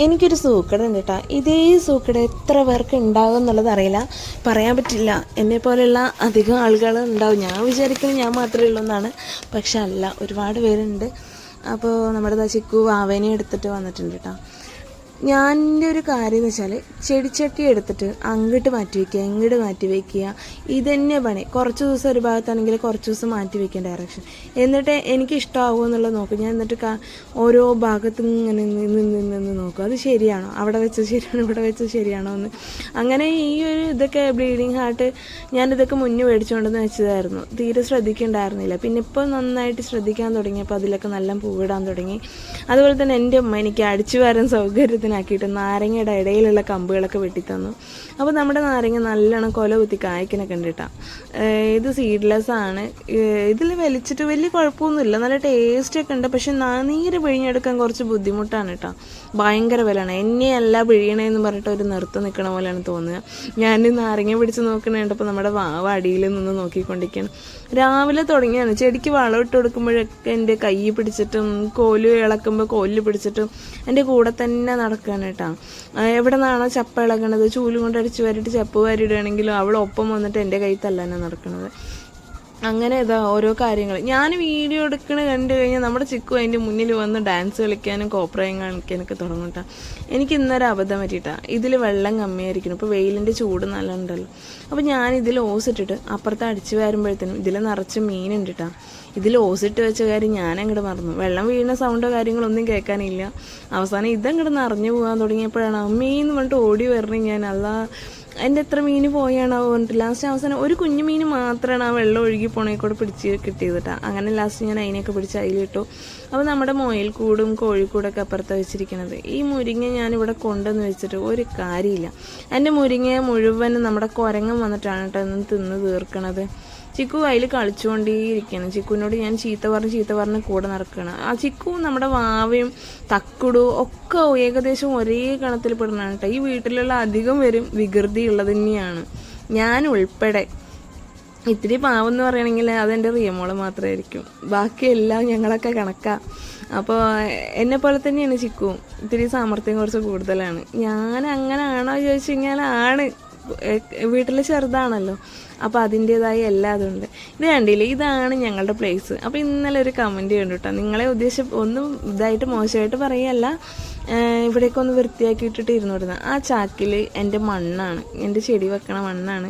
എനിക്കൊരു സൂക്കട ഉണ്ട് കേട്ടോ ഇതേ സൂക്കട എത്ര പേർക്ക് ഉണ്ടാകും എന്നുള്ളത് അറിയില്ല. പറയാൻ പറ്റില്ല. എന്നെ പോലെയുള്ള അധികം ആളുകൾ ഉണ്ടാവും. ഞാൻ വിചാരിക്കുന്നത് ഞാൻ മാത്രമേ ഉള്ളൂ എന്നാണ്. പക്ഷെ അല്ല ഒരുപാട് പേരുണ്ട്. അപ്പോൾ നമ്മുടെ ചിക്കു ആവേനെ എടുത്തിട്ട് വന്നിട്ടുണ്ട് കേട്ടോ ഞാൻ ഒരു കാര്യം എന്ന് വെച്ചാൽ ചെടിച്ചട്ടി എടുത്തിട്ട് അങ്ങോട്ട് മാറ്റി വയ്ക്കുക ഇങ്ങോട്ട് മാറ്റി വയ്ക്കുക ഇതന്നെ പണി. കുറച്ച് ദിവസം ഒരു ഭാഗത്താണെങ്കിൽ കുറച്ച് ദിവസം മാറ്റി വയ്ക്കുക ഡയറക്ഷൻ എന്നിട്ട് എനിക്ക് ഇഷ്ടമാകുമോ എന്നുള്ളത് നോക്കും. ഞാൻ എന്നിട്ട് ഓരോ ഭാഗത്തും ഇങ്ങനെ നിന്ന് നിന്ന് നോക്കും. അത് ശരിയാണോ? അവിടെ വെച്ചത് ശരിയാണോ? ഇവിടെ വെച്ചത് ശരിയാണോ എന്ന്. അങ്ങനെ ഈ ഒരു ഇതൊക്കെ ബ്ലീഡിങ് ഹാർട്ട് ഞാനിതൊക്കെ മുന്നേ മേടിച്ചുകൊണ്ടെന്ന് വെച്ചതായിരുന്നു. തീരെ ശ്രദ്ധിക്കണ്ടായിരുന്നില്ല. പിന്നെ ഇപ്പോൾ നന്നായിട്ട് ശ്രദ്ധിക്കാൻ തുടങ്ങിയപ്പോൾ അതിലൊക്കെ നല്ല പൂവിടാൻ തുടങ്ങി. അതുപോലെ തന്നെ എന്റെ അമ്മ എനിക്ക് അടിച്ചു വരാൻ വാരാൻ സൗകര്യത്തിനാക്കിയിട്ട് നാരങ്ങയുടെ ഇടയിലുള്ള കമ്പുകളൊക്കെ വെട്ടിത്തന്നു. അപ്പോൾ നമ്മുടെ നാരങ്ങ നല്ലോണം കൊല കുത്തി കായ്ക്കണൊക്കെ ഉണ്ട് കേട്ടോ ഇത് സീഡ്ലെസ് ആണ്. ഇതിൽ വലിച്ചിട്ട് വലിയ കുഴപ്പമൊന്നുമില്ല. നല്ല ടേസ്റ്റൊക്കെ ഉണ്ട്. പക്ഷെ നീര് പിഴിഞ്ഞെടുക്കാൻ കുറച്ച് ബുദ്ധിമുട്ടാണ് കേട്ടോ. ഭയങ്കര വിലയാണ്. എന്നെയല്ല പിഴിയണേന്ന് പറഞ്ഞിട്ട് ഒരു നിർത്തം നിൽക്കണ പോലെയാണ് തോന്നുക. ഞാൻ നാരങ്ങ പിടിച്ച് നോക്കണേണ്ടപ്പോൾ നമ്മുടെ വാവ അടിയിൽ നിന്ന് നോക്കിക്കൊണ്ടിരിക്കുകയാണ് രാവിലെ തുടങ്ങിയാണ്. ചെടിക്ക് വളം ഇട്ട് കൊടുക്കുമ്പോഴൊക്കെ എന്റെ കൈ പിടിച്ചിട്ടും കോൽ ഇളക്കുമ്പോൾ കോലിൽ പിടിച്ചിട്ടും എന്റെ കൂടെ തന്നെ നടക്കുകയാണ് കേട്ടോ എവിടെ നിന്നാണോ ചപ്പ ഇളകണത് ചൂൽ കൊണ്ട് അടിച്ച് വരിട്ട് ചപ്പ് വാരിയിടുകയാണെങ്കിലും അവൾ ഒപ്പം വന്നിട്ട് എന്റെ കൈ തല്ലാനാണ് നടക്കുന്നത് അങ്ങനെ ഇതാ ഓരോ കാര്യങ്ങൾ ഞാൻ വീഡിയോ എടുക്കണ കണ്ടു കഴിഞ്ഞാൽ നമ്മുടെ ചിക്കു അതിന്റെ മുന്നിൽ വന്ന് ഡാൻസ് കളിക്കാനും കോപ്രായം കാണിക്കാനൊക്കെ തുടങ്ങും കേട്ടോ എനിക്ക് ഇന്നൊരു അബദ്ധം പറ്റിയിട്ടാ ഇതിൽ വെള്ളം കമ്മിയായിരിക്കണം. ഇപ്പോൾ വെയിലിന്റെ ചൂട് നല്ല ഉണ്ടല്ലോ അപ്പോൾ ഞാൻ ഇതിൽ ഓസിട്ടിട്ട് അപ്പുറത്ത് അടിച്ച് വരുമ്പോഴത്തേനും ഇതിൽ നിറച്ച് മീനുണ്ട് കേട്ടോ ഇതിൽ ഓസിട്ട് വെച്ച കാര്യം ഞാൻ അങ്ങോട്ട് മറന്നു. വെള്ളം വീഴുന്ന സൗണ്ടോ കാര്യങ്ങളൊന്നും കേൾക്കാനില്ല. അവസാനം ഇതങ്ങോട്ട് നിറഞ്ഞു പോകാൻ തുടങ്ങിയപ്പോഴാണ് അമ്മീന്ന് പറഞ്ഞിട്ട് ഓടി വരണേ ഞാൻ. അതാ എന്റെ എത്ര മീൻ പോയാണോ പറഞ്ഞിട്ട് ലാസ്റ്റ് അവസാനം ഒരു കുഞ്ഞു മീൻ മാത്രമാണ് ആ വെള്ളം ഒഴുകി പോണേ കൂടെ പിടിച്ച് കിട്ടിയത് കേട്ടോ അങ്ങനെ ലാസ്റ്റ് ഞാൻ അതിനെയൊക്കെ പിടിച്ച് അതിലിട്ടു അപ്പോൾ നമ്മുടെ മുയൽക്കൂടും കോഴിക്കൂടൊക്കെ അപ്പുറത്ത് വെച്ചിരിക്കുന്നത് ഈ മുരിങ്ങ ഞാനിവിടെ കൊണ്ടുവന്ന് വെച്ചിട്ട് ഒരു കാര്യമില്ല. എന്റെ മുരിങ്ങ മുഴുവൻ നമ്മുടെ കുരങ്ങൻ വന്നിട്ടാണ് കേട്ടോ ഇന്ന് തിന്ന് തീർക്കണത്. ചിക്കു അതിൽ കളിച്ചുകൊണ്ടേയിരിക്കുകയാണ്. ചിക്കുവിനോട് ഞാൻ ചീത്ത പറഞ്ഞ് ചീത്ത പറഞ്ഞ് കൂടെ നടക്കുകയാണ്. ആ ചിക്കു നമ്മുടെ വാവയും തക്കുടും ഒക്കെ ഏകദേശം ഒരേ കണത്തിൽ പെടുന്നതാണ് കേട്ടോ. ഈ വീട്ടിലുള്ള അധികം പേരും വികൃതി ഉള്ളത് തന്നെയാണ്. ഞാൻ ഉൾപ്പെടെ ഇത്തിരി പാവം എന്ന് പറയുകയാണെങ്കിൽ അതെന്റെ റിയമോൾ മാത്രമായിരിക്കും. ബാക്കിയെല്ലാം ഞങ്ങളൊക്കെ കണക്കാം. അപ്പോൾ എന്നെ പോലെ തന്നെയാണ് ചിക്കുവും ഇത്തിരി സാമർത്ഥ്യം കുറച്ച് കൂടുതലാണ്. ഞാൻ അങ്ങനെ ആണോ ചോദിച്ചു കഴിഞ്ഞാൽ ആണ്. വീട്ടിൽ ചെറുതാണല്ലോ. അപ്പോൾ അതിന്റേതായ എല്ലാ അതുണ്ട് ഇത് കണ്ടില്ലേ? ഇതാണ് ഞങ്ങളുടെ പ്ലേസ് അപ്പോൾ ഇന്നലെ ഒരു കമന്റ് കണ്ടു കേട്ടോ. നിങ്ങളെ ഉദ്ദേശം ഒന്നും ഇതായിട്ട് മോശമായിട്ട് പറയല്ല. ഇവിടേക്ക് ഒന്ന് വൃത്തിയാക്കി ഇട്ടിട്ട് ഇരുന്നിടുന്നത് ആ ചാക്കിൽ എന്റെ മണ്ണാണ്. എന്റെ ചെടി വെക്കണ മണ്ണാണ്.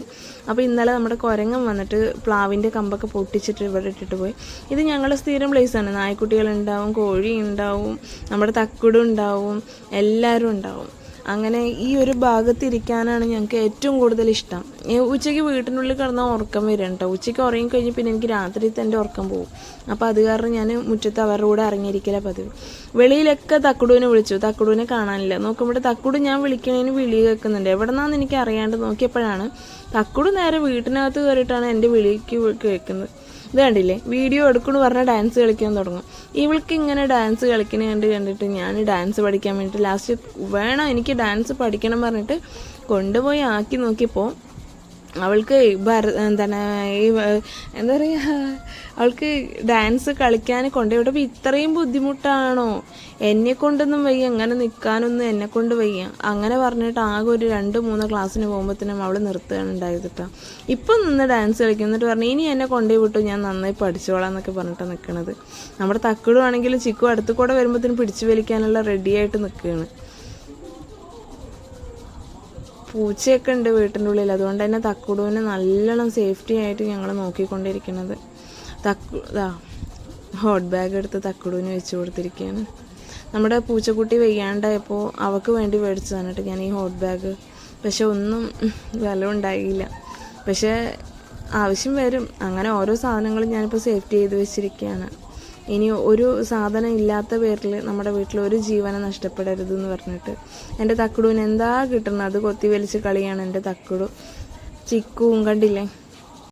അപ്പോൾ ഇന്നലെ നമ്മുടെ കുരങ്ങൻ വന്നിട്ട് പ്ലാവിന്റെ കമ്പൊക്കെ പൊട്ടിച്ചിട്ട് ഇവിടെ ഇട്ടിട്ട് പോയി. ഇത് ഞങ്ങളുടെ സ്ഥിരം പ്ലേസാണ് നായ്ക്കുട്ടികളുണ്ടാവും കോഴി ഉണ്ടാവും നമ്മുടെ തക്കുടുണ്ടാവും എല്ലാവരും ഉണ്ടാവും. അങ്ങനെ ഈ ഒരു ഭാഗത്തിരിക്കാനാണ് ഞങ്ങൾക്ക് ഏറ്റവും കൂടുതൽ ഇഷ്ടം. ഉച്ചയ്ക്ക് വീട്ടിനുള്ളിൽ കിടന്നാൽ ഉറക്കം വരും കേട്ടോ ഉച്ചയ്ക്ക് ഉറങ്ങി കഴിഞ്ഞ് പിന്നെ എനിക്ക് രാത്രി തന്നെ ഉറക്കം പോകും അപ്പോൾ അത് കാരണം ഞാൻ മുറ്റത്ത് അവരുടെ കൂടെ ഇറങ്ങിയിരിക്കില്ല പതിവ്. വെളിയിലൊക്കെ തക്കുടുവിനെ വിളിച്ചു. തക്കുടുവിനെ കാണാനില്ല. നോക്കുമ്പോൾ തക്കുടു ഞാൻ വിളിക്കണേന് വിളി കേൾക്കുന്നുണ്ട്. എവിടെ നിന്നാന്ന് എനിക്ക് അറിയാണ്ട് നോക്കിയപ്പോഴാണ് തക്കുടു നേരെ വീട്ടിനകത്ത് കയറിയിട്ടാണ് എന്റെ വിളിക്ക് കേൾക്കുന്നത്. ഇത് കണ്ടില്ലേ? വീഡിയോ എടുക്കണു പറഞ്ഞാൽ ഡാൻസ് കളിക്കാൻ തുടങ്ങും. ഇവൾക്ക് ഇങ്ങനെ ഡാൻസ് കളിക്കണ കണ്ട് കണ്ടിട്ട് ഞാൻ ഡാൻസ് പഠിക്കാൻ വേണ്ടിയിട്ട് ലാസ്റ്റ് വേണം എനിക്ക് ഡാൻസ് പഠിക്കണം പറഞ്ഞിട്ട് കൊണ്ടുപോയി ആക്കി നോക്കിയപ്പോൾ അവൾക്ക് ഭര എന്താണ് ഈ എന്താ പറയുക അവൾക്ക് ഡാൻസ് കളിക്കാൻ കൊണ്ടുപോയിട്ട് ഇത്രയും ബുദ്ധിമുട്ടാണോ? എന്നെ കൊണ്ടൊന്നും വയ്യ. അങ്ങനെ നിൽക്കാനൊന്നും എന്നെ കൊണ്ട് വയ്യ. അങ്ങനെ പറഞ്ഞിട്ട് ആകെ ഒരു രണ്ട് മൂന്ന് ക്ലാസ്സിന് പോകുമ്പോഴത്തേനും അവൾ നിർത്തുകയാണ് ഉണ്ടായത് കേട്ടോ ഇപ്പം നിന്ന് ഡാൻസ് കളിക്കും എന്നിട്ട് പറഞ്ഞു ഇനി എന്നെ കൊണ്ടുപോയി വിട്ടു. ഞാൻ നന്നായി പഠിച്ചോളാം എന്നൊക്കെ പറഞ്ഞിട്ടാണ് നിൽക്കണത് നമ്മുടെ തക്കിടുവാണെങ്കിലും ചിക്കു അടുത്ത് കൂടെ വരുമ്പോഴത്തേനും പിടിച്ചു വലിക്കാനുള്ള റെഡിയായിട്ട് നിൽക്കുകയാണ് പൂച്ചയൊക്കെ ഉണ്ട് വീട്ടിന്റെ ഉള്ളിൽ. അതുകൊണ്ട് തന്നെ തക്കുടുവിനെ നല്ലോണം സേഫ്റ്റി ആയിട്ട് ഞങ്ങൾ നോക്കിക്കൊണ്ടിരിക്കുന്നത്. തക്കു ഇതാ ഹോട്ട് ബാഗ് എടുത്ത് തക്കുടുവിന് വെച്ച് കൊടുത്തിരിക്കുകയാണ് നമ്മുടെ പൂച്ചക്കുട്ടി വെയ്യാണ്ടായപ്പോൾ അവൾക്ക് വേണ്ടി മേടിച്ചതാണ് കേട്ടോ ഞാൻ ഈ ഹോട്ട് ബാഗ് പക്ഷെ ഒന്നും വില ഉണ്ടായില്ല. പക്ഷേ ആവശ്യം വരും. അങ്ങനെ ഓരോ സാധനങ്ങളും ഞാനിപ്പോൾ സേഫ്റ്റി ചെയ്ത് വെച്ചിരിക്കുകയാണ് ഇനി ഒരു സാധനം ഇല്ലാത്ത പേരിൽ നമ്മുടെ വീട്ടിൽ ഒരു ജീവനെ നഷ്ടപ്പെടരുത് എന്ന് പറഞ്ഞിട്ട് എന്റെ തക്കുടുവിന് എന്താ കിട്ടുന്നത്? അത് കൊത്തി വലിച്ച് കളിയാണ് എന്റെ തക്കുടു. ചിക്കുവും കണ്ടില്ലേ?